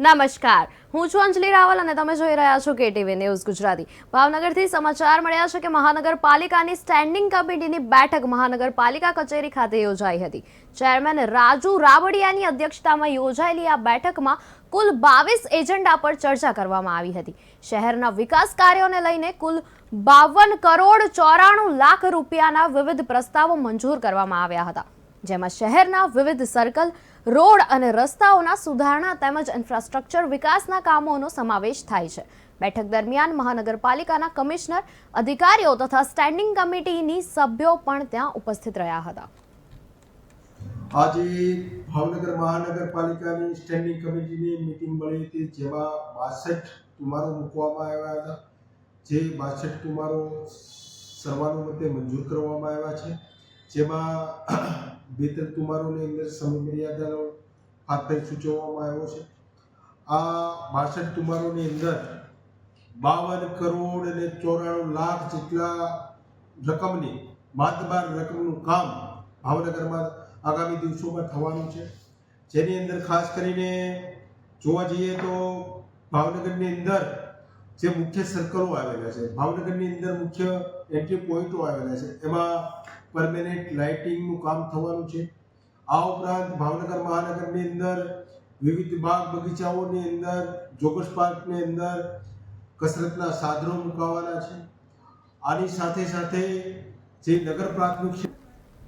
નમસ્કાર. હું છું અંજલિ રાવલ અને તમે જોઈ રહ્યા છો કેટીવી ન્યૂઝ ગુજરાતી. ભાવનગરથી સમાચાર મળ્યા છે કે મહાનગરપાલિકાની સ્ટેન્ડિંગ કમિટીની બેઠક મહાનગરપાલિકા કચેરી ખાતે યોજાઈ હતી. ચેરમેન રાજુ રાવડિયાની અધ્યક્ષતામાં યોજાયેલી આ બેઠકમાં કુલ બાવીસ એજન્ડા પર ચર્ચા કરવામાં આવી હતી. શહેરના વિકાસ કાર્યોને લઈને કુલ બાવન કરોડ ચોરાણું લાખ રૂપિયાના વિવિધ પ્રસ્તાવો મંજૂર કરવામાં આવ્યા હતા. જેમાં શહેરના વિવિધ સર્કલ રોડ અને રસ્તાઓના સુધારણા તેમજ ઇન્ફ્રાસ્ટ્રક્ચર વિકાસના કામોનો સમાવેશ થાય છે. બેઠક દરમિયાન મહાનગરપાલિકાના કમિશનર, અધિકારીઓ તથા સ્ટેન્ડિંગ કમિટીની સભ્યો પણ ત્યાં ઉપસ્થિત રહ્યા હતા. આજે ભાવનગર મહાનગરપાલિકાની સ્ટેન્ડિંગ કમિટીની મિટિંગ મળી હતી, જેમાં બાસઠ તુમારો મૂકવામાં આવ્યા હતા. જે બાસઠ તુમારો સર્વાનુમતે મંજૂર કરવામાં આવ્યા છે. જેમાં ત્રણ તુમારોની અંદર સમય મર્યાદાનો હાથભાઈ સૂચવવામાં આવ્યો છે. આ બાસઠ તુમારોની અંદર બાવન કરોડ અને ચોરાણું લાખ જેટલા રકમની માતબાર રકમનું કામ ભાવનગરમાં આગામી દિવસોમાં થવાનું છે. જેની અંદર ખાસ કરીને જોવા જઈએ તો ભાવનગરની અંદર જે મુખ્ય સર્કલો આવેલા છે, ભાવનગરની અંદર મુખ્ય એન્ટ્રી પોઈન્ટો આવેલા છે, એમાં પરમેનન્ટ લાઇટિંગનું કામ થવાનું છે. આ ઉપરાંત ભાવનગર મહાનગરની અંદર વિવિધ બાગ બગીચાઓની અંદર, જોગસ પાર્કની અંદર કસરતના સાધનો મુકાવાના છે. આની સાથે સાથે જે નગર પ્રાથમિક